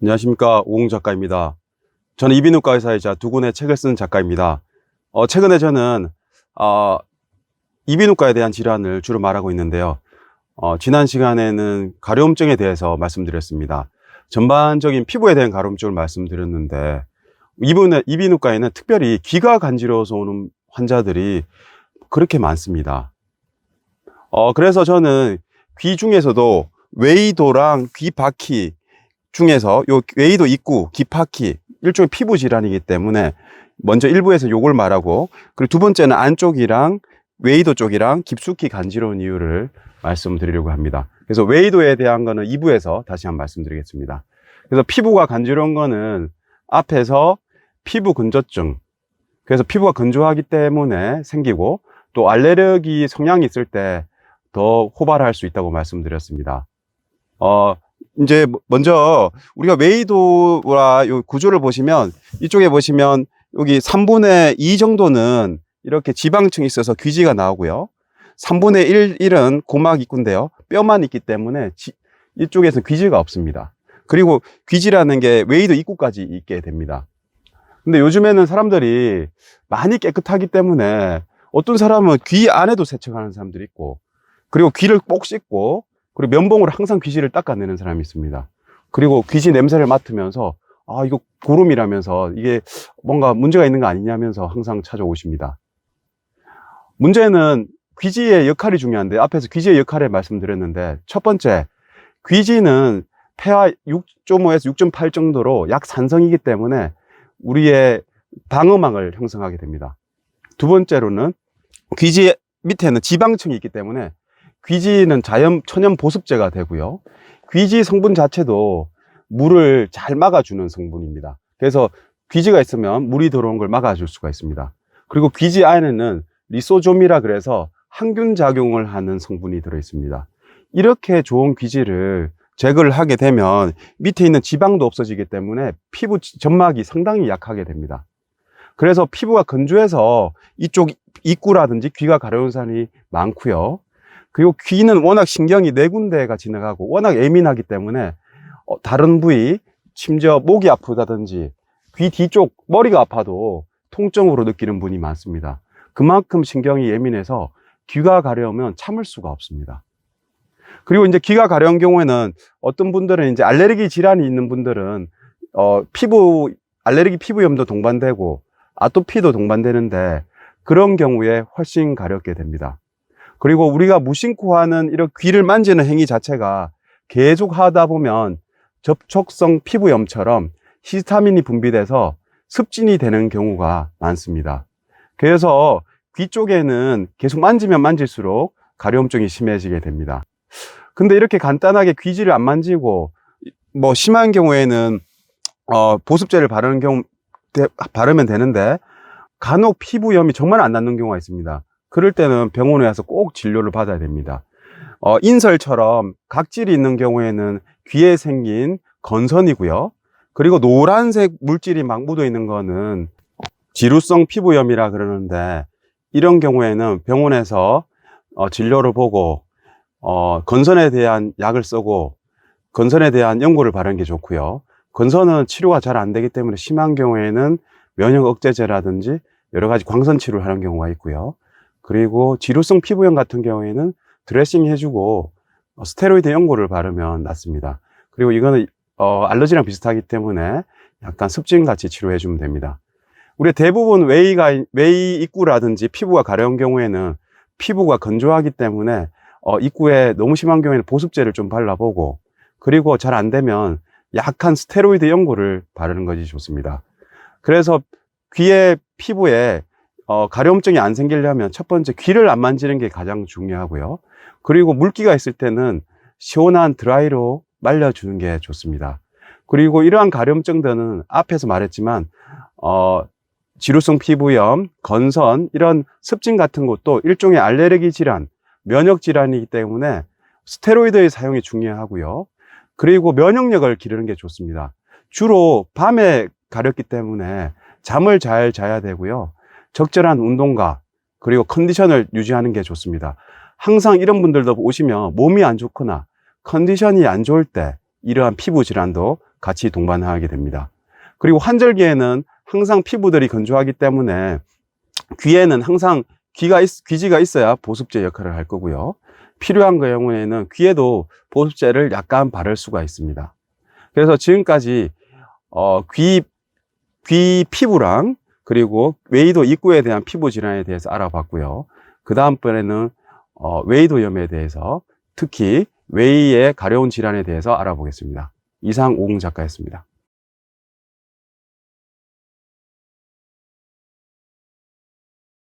안녕하십니까 오공 작가입니다. 저는 이비인후과 의사이자 두 권의 책을 쓴 작가입니다. 어, 최근에 저는 어, 이비인후과에 대한 질환을 주로 말하고 있는데요. 어, 지난 시간에는 가려움증에 대해서 말씀드렸습니다. 전반적인 피부에 대한 가려움증을 말씀드렸는데 이분의 이비인후과에는 특별히 귀가 간지러워서 오는 환자들이 그렇게 많습니다. 어, 그래서 저는 귀 중에서도 웨이도랑 귀 바퀴 중에서 요 웨이도 입구, 귀파키 일종의 피부 질환이기 때문에 먼저 일부에서 요걸 말하고 그리고 두 번째는 안쪽이랑 웨이도 쪽이랑 깊숙이 간지러운 이유를 말씀드리려고 합니다. 그래서 웨이도에 대한 거는 2부에서 다시 한번 말씀드리겠습니다. 그래서 피부가 간지러운 거는 앞에서 피부 건조증 그래서 피부가 건조하기 때문에 생기고 또 알레르기 성향이 있을 때 더 호발할 수 있다고 말씀드렸습니다. 어, 이제 먼저 우리가 웨이도와 요 구조를 보시면 이쪽에 보시면 여기 3분의 2 정도는 이렇게 지방층이 있어서 귀지가 나오고요. 3분의 1, 1은 고막 입구인데요. 뼈만 있기 때문에 지- 이쪽에서는 귀지가 없습니다. 그리고 귀지라는 게 웨이도 입구까지 있게 됩니다. 근데 요즘에는 사람들이 많이 깨끗하기 때문에 어떤 사람은 귀 안에도 세척하는 사람들이 있고 그리고 귀를 꼭 씻고 그리고 면봉으로 항상 귀지를 닦아내는 사람이 있습니다. 그리고 귀지 냄새를 맡으면서 아 이거 고름이라면서 이게 뭔가 문제가 있는 거 아니냐면서 항상 찾아오십니다. 문제는 귀지의 역할이 중요한데 앞에서 귀지의 역할을 말씀드렸는데 첫 번째 귀지는 폐하 6.5에서 6.8 정도로 약산성이기 때문에 우리의 방어막을 형성하게 됩니다. 두 번째로는 귀지 밑에는 지방층이 있기 때문에 귀지는 자연 천연 보습제가 되고요. 귀지 성분 자체도 물을 잘 막아주는 성분입니다. 그래서 귀지가 있으면 물이 들어오는 걸 막아줄 수가 있습니다. 그리고 귀지 안에는 리소좀이라 그래서 항균 작용을 하는 성분이 들어 있습니다. 이렇게 좋은 귀지를 제거를 하게 되면 밑에 있는 지방도 없어지기 때문에 피부 점막이 상당히 약하게 됩니다. 그래서 피부가 건조해서 이쪽 입구라든지 귀가 가려운 사람이 많고요. 그리고 귀는 워낙 신경이 네 군데가 지나가고 워낙 예민하기 때문에 어, 다른 부위, 심지어 목이 아프다든지 귀 뒤쪽 머리가 아파도 통증으로 느끼는 분이 많습니다. 그만큼 신경이 예민해서 귀가 가려우면 참을 수가 없습니다. 그리고 이제 귀가 가려운 경우에는 어떤 분들은 이제 알레르기 질환이 있는 분들은 어, 피부 알레르기 피부염도 동반되고 아토피도 동반되는데 그런 경우에 훨씬 가렵게 됩니다. 그리고 우리가 무심코 하는 이런 귀를 만지는 행위 자체가 계속 하다 보면 접촉성 피부염처럼 히스타민이 분비돼서 습진이 되는 경우가 많습니다. 그래서 귀 쪽에는 계속 만지면 만질수록 가려움증이 심해지게 됩니다. 근데 이렇게 간단하게 귀지를 안 만지고 뭐 심한 경우에는 어, 보습제를 바르는 경우 대- 바르면 되는데 간혹 피부염이 정말 안 낫는 경우가 있습니다. 그럴 때는 병원에 와서 꼭 진료를 받아야 됩니다. 어, 인설처럼 각질이 있는 경우에는 귀에 생긴 건선이고요. 그리고 노란색 물질이 막 묻어 있는 거는 지루성 피부염이라 그러는데 이런 경우에는 병원에서 어, 진료를 보고 어, 건선에 대한 약을 쓰고 건선에 대한 연고를 바르는 게 좋고요. 건선은 치료가 잘 안 되기 때문에 심한 경우에는 면역 억제제라든지 여러 가지 광선 치료를 하는 경우가 있고요. 그리고 지루성 피부염 같은 경우에는 드레싱 해주고 어, 스테로이드 연고를 바르면 낫습니다. 그리고 이거는 어, 알러지랑 비슷하기 때문에 약간 습진 같이 치료해 주면 됩니다. 우리 대부분 웨이가 웨이 입구라든지 피부가 가려운 경우에는 피부가 건조하기 때문에 어, 입구에 너무 심한 경우에는 보습제를 좀 발라보고 그리고 잘 안 되면 약한 스테로이드 연고를 바르는 것이 좋습니다. 그래서 귀의 피부에 어, 가려움증이 안 생기려면 첫 번째 귀를 안 만지는 게 가장 중요하고요. 그리고 물기가 있을 때는 시원한 드라이로 말려주는 게 좋습니다. 그리고 이러한 가려움증들은 앞에서 말했지만 어, 지루성 피부염, 건선 이런 습진 같은 것도 일종의 알레르기 질환, 면역 질환이기 때문에 스테로이드의 사용이 중요하고요. 그리고 면역력을 기르는 게 좋습니다. 주로 밤에 가렵기 때문에 잠을 잘 자야 되고요. 적절한 운동과 그리고 컨디션을 유지하는 게 좋습니다. 항상 이런 분들도 오시면 몸이 안 좋거나 컨디션이 안 좋을 때 이러한 피부 질환도 같이 동반하게 됩니다. 그리고 환절기에는 항상 피부들이 건조하기 때문에 귀에는 항상 귀가 있- 귀지가 있어야 보습제 역할을 할 거고요. 필요한 경우에는 귀에도 보습제를 약간 바를 수가 있습니다. 그래서 지금까지 어, 귀, 귀 피부랑 그리고 웨이도 입구에 대한 피부 질환에 대해서 알아봤고요. 그 다음번에는 어, 웨이도염에 대해서 특히 웨이의 가려운 질환에 대해서 알아보겠습니다. 이상 오공 작가였습니다.